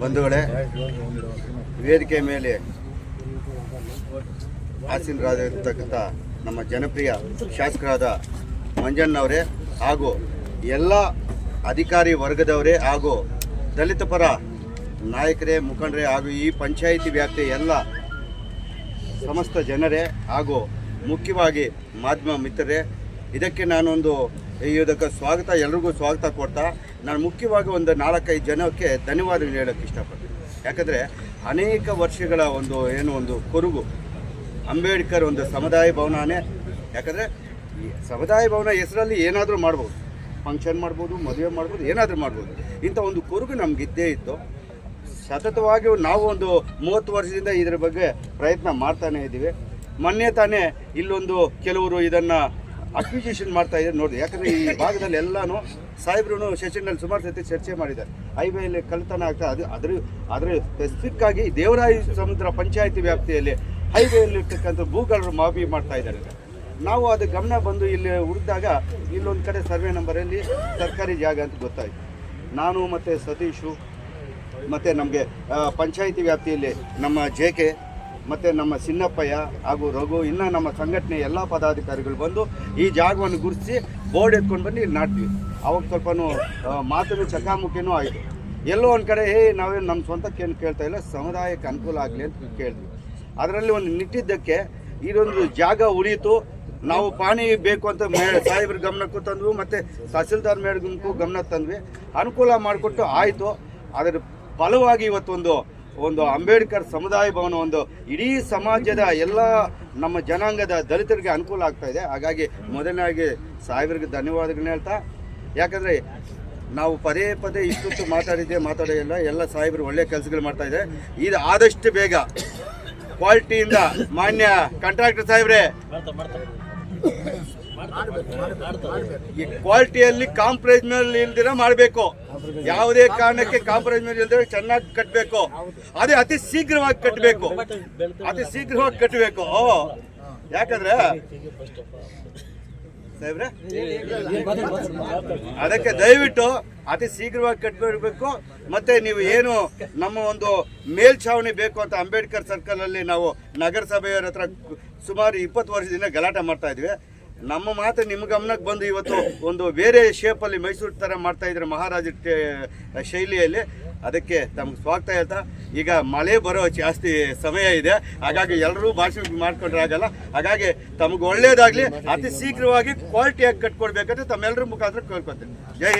ಬಂಧುಗಳೇ ವೇದಿಕೆ ಮೇಲೆ ಆಸೀನರಾಗಿರ್ತಕ್ಕಂಥ ನಮ್ಮ ಜನಪ್ರಿಯ ಶಾಸಕರಾದ ಮಂಜಣ್ಣವರೇ ಹಾಗೂ ಎಲ್ಲ ಅಧಿಕಾರಿ ವರ್ಗದವರೇ ಹಾಗೂ ದಲಿತ ಪರ ನಾಯಕರೇ, ಮುಖಂಡರೇ ಹಾಗೂ ಈ ಪಂಚಾಯಿತಿ ವ್ಯಾಪ್ತಿಯ ಎಲ್ಲ ಸಮಸ್ತ ಜನರೇ ಹಾಗೂ ಮುಖ್ಯವಾಗಿ ಮಾಧ್ಯಮ ಮಿತ್ರರೇ, ಇದಕ್ಕೆ ನಾನೊಂದು ಇದಕ್ಕೆ ಸ್ವಾಗತ, ಎಲ್ರಿಗೂ ಸ್ವಾಗತ ಕೊಡ್ತಾ ನಾನು ಮುಖ್ಯವಾಗಿ ಒಂದು ನಾಲ್ಕೈದು ಜನಕ್ಕೆ ಧನ್ಯವಾದ ಹೇಳೋಕ್ಕೆ ಇಷ್ಟಪಡ್ತೀನಿ. ಯಾಕಂದರೆ ಅನೇಕ ವರ್ಷಗಳ ಒಂದು ಏನು ಒಂದು ಕೊರಗು, ಅಂಬೇಡ್ಕರ್ ಒಂದು ಸಮುದಾಯ ಭವನನೇ. ಯಾಕಂದರೆ ಸಮುದಾಯ ಭವನ ಹೆಸರಲ್ಲಿ ಏನಾದರೂ ಮಾಡ್ಬೋದು ಫಂಕ್ಷನ್ ಮಾಡ್ಬೋದು, ಮದುವೆ ಮಾಡ್ಬೋದು, ಏನಾದರೂ ಮಾಡ್ಬೋದು. ಇಂಥ ಒಂದು ಕೊರುಗು ನಮಗಿದ್ದೇ ಇತ್ತು. ಸತತವಾಗಿ ನಾವು ಒಂದು ಮೂವತ್ತು ವರ್ಷದಿಂದ ಇದರ ಬಗ್ಗೆ ಪ್ರಯತ್ನ ಮಾಡ್ತಾನೇ ಇದ್ದೀವಿ. ಮೊನ್ನೆ ತಾನೇ ಇಲ್ಲೊಂದು ಕೆಲವರು ಇದನ್ನು ಅಕ್ವಿಜಿಷನ್ ಮಾಡ್ತಾ ಇದ್ದಾರೆ ನೋಡಿ. ಯಾಕಂದರೆ ಈ ಭಾಗದಲ್ಲಿ ಎಲ್ಲನೂ ಸಾಹೇಬ್ರು ಸೆಷನ್ನಲ್ಲಿ ಸುಮಾರು ಸತಿ ಚರ್ಚೆ ಮಾಡಿದ್ದಾರೆ. ಹೈವೇಲಿ ಕಲ್ತನ ಆಗ್ತಾ ಅದು ಅದ್ರ, ಅದರ ಸ್ಪೆಸಿಫಿಕ್ ಆಗಿ ದೇವರಾಯ ಸಮುದ್ರ ಪಂಚಾಯತಿ ವ್ಯಾಪ್ತಿಯಲ್ಲಿ ಹೈವೇಯಲ್ಲಿ ಇರ್ತಕ್ಕಂಥ ಭೂಗಳರು ಮಾಫಿ ಮಾಡ್ತಾ ಇದ್ದಾರೆ. ನಾವು ಅದು ಗಮನ ಬಂದು ಇಲ್ಲಿ ಹುಡುಕಿದಾಗ ಇಲ್ಲೊಂದು ಕಡೆ ಸರ್ವೆ ನಂಬರಲ್ಲಿ ಸರ್ಕಾರಿ ಜಾಗ ಅಂತ ಗೊತ್ತಾಯಿತು. ನಾನು ಮತ್ತು ಸತೀಶು, ಮತ್ತು ನಮಗೆ ಪಂಚಾಯಿತಿ ವ್ಯಾಪ್ತಿಯಲ್ಲಿ ನಮ್ಮ ಜೆ ಕೆ ಮತ್ತು ನಮ್ಮ ಸಿನ್ನಪ್ಪಯ್ಯ ಹಾಗೂ ರಘು, ಇನ್ನು ನಮ್ಮ ಸಂಘಟನೆ ಎಲ್ಲ ಪದಾಧಿಕಾರಿಗಳು ಬಂದು ಈ ಜಾಗವನ್ನು ಗುರುತಿಸಿ ಬೋರ್ಡ್ ಎತ್ಕೊಂಡು ಬಂದು ಇಲ್ಲಿ ನಾಟ್ತೀವಿ. ಅವಾಗ ಸ್ವಲ್ಪ ಮಾತನ್ನು ಚಕಾಮುಖಿನೂ ಆಯಿತು. ಎಲ್ಲೋ ಒಂದು ಕಡೆ, ಏ, ನಾವೇನು ನಮ್ಮ ಸ್ವಂತಕ್ಕೇನು ಕೇಳ್ತಾ ಇಲ್ಲ, ಸಮುದಾಯಕ್ಕೆ ಅನುಕೂಲ ಆಗಲಿ ಅಂತ ಕೇಳಿದ್ವಿ. ಅದರಲ್ಲಿ ಒಂದು ನಿಟ್ಟಿದ್ದಕ್ಕೆ ಇದೊಂದು ಜಾಗ ಉಳಿಯಿತು ನಾವು ಪಾಣಿ ಬೇಕು ಅಂತ ಮೇ, ಸಾಹೇಬ್ರ ಗಮನಕ್ಕೂ ತಂದ್ವು, ಮತ್ತು ತಹಸೀಲ್ದಾರ್ ಮೇಡಮ್ಗೂ ಗಮನ ತಂದ್ವಿ. ಅನುಕೂಲ ಮಾಡಿಕೊಟ್ಟು ಆಯಿತು. ಅದರ ಫಲವಾಗಿ ಇವತ್ತೊಂದು ಒಂದು ಅಂಬೇಡ್ಕರ್ ಸಮುದಾಯ ಭವನ ಒಂದು ಇಡೀ ಸಮಾಜದ ಎಲ್ಲ ನಮ್ಮ ಜನಾಂಗದ ದಲಿತರಿಗೆ ಅನುಕೂಲ ಆಗ್ತಾ ಇದೆ. ಹಾಗಾಗಿ ಮೊದಲನೇದಾಗಿ ಸಾಹೇಬ್ರಿಗೆ ಧನ್ಯವಾದಗಳನ್ನ ಹೇಳ್ತಾ, ಯಾಕಂದರೆ ನಾವು ಪದೇ ಪದೇ ಇಷ್ಟೊತ್ತು ಮಾತಾಡಿದ್ದೆ ಮಾತಾಡೋದಿಲ್ಲ ಎಲ್ಲ ಸಾಹೇಬರು ಒಳ್ಳೆ ಕೆಲಸಗಳು ಮಾಡ್ತಾ ಇದೆ ಇದು ಆದಷ್ಟು ಬೇಗ ಕ್ವಾಲಿಟಿಯಿಂದ ಮಾನ್ಯ ಕಾಂಟ್ರಾಕ್ಟರ್ ಸಾಹೇಬ್ರೆ, ಈ ಕ್ವಾಲಿಟಿಯಲ್ಲಿ ಕಾಂಪ್ರಮೈಸ್ ಮೇಲೆ ಇಲ್ದಿರ ಮಾಡಬೇಕು. ಯಾವುದೇ ಕಾರಣಕ್ಕೆ ಕಾಂಪ್ರಮೈಸ್ ಮೇಲೆ ಚೆನ್ನಾಗಿ ಕಟ್ಟಬೇಕು ಅದೇ ಅತಿ ಶೀಘ್ರವಾಗಿ ಕಟ್ಟಬೇಕು ಅತಿ ಶೀಘ್ರವಾಗಿ ಕಟ್ಟಬೇಕು ಯಾಕಂದ್ರೆ ಅದಕ್ಕೆ ದಯವಿಟ್ಟು ಅತಿ ಶೀಘ್ರವಾಗಿ ಕಟ್ಟಬೇಕು ಮತ್ತೆ ನೀವು ಏನು ನಮ್ಮ ಒಂದು ಮೇಲ್ಛಾವಣಿ ಬೇಕು ಅಂತ ಅಂಬೇಡ್ಕರ್ ಸರ್ಕಲ್ ಅಲ್ಲಿ ನಾವು ನಗರಸಭೆಯವರ ಹತ್ರ ಸುಮಾರು ಇಪ್ಪತ್ತು ವರ್ಷದಿಂದ ಗಲಾಟೆ ಮಾಡ್ತಾ ಇದ್ವಿ. ನಮ್ಮ ಮಾತು ನಿಮ್ಮ ಗಮನಕ್ಕೆ ಬಂದು ಇವತ್ತು ಒಂದು ಬೇರೆ ಶೇಪಲ್ಲಿ ಮೈಸೂರು ಥರ ಮಾಡ್ತಾ ಇದ್ರೆ ಮಹಾರಾಜ ಶೈಲಿಯಲ್ಲಿ, ಅದಕ್ಕೆ ತಮ್ಗೆ ಸ್ವಾಗತ ಹೇಳ್ತಾ. ಈಗ ಮಳೆ ಬರೋ ಜಾಸ್ತಿ ಸಮಯ ಇದೆ. ಹಾಗಾಗಿ ಎಲ್ಲರೂ ಭಾಷಣ ಮಾಡ್ಕೊಂಡ್ರೆ ಆಗಲ್ಲ. ಹಾಗಾಗಿ ತಮಗೆ ಒಳ್ಳೇದಾಗಲಿ. ಅತಿ ಶೀಘ್ರವಾಗಿ ಕ್ವಾಲಿಟಿಯಾಗಿ ಕಟ್ಕೊಡ್ಬೇಕಂದ್ರೆ ತಮ್ಮೆಲ್ಲರ ಮುಖಾಂತರ ಕೇಳ್ಕೊತೀನಿ. ಜೈ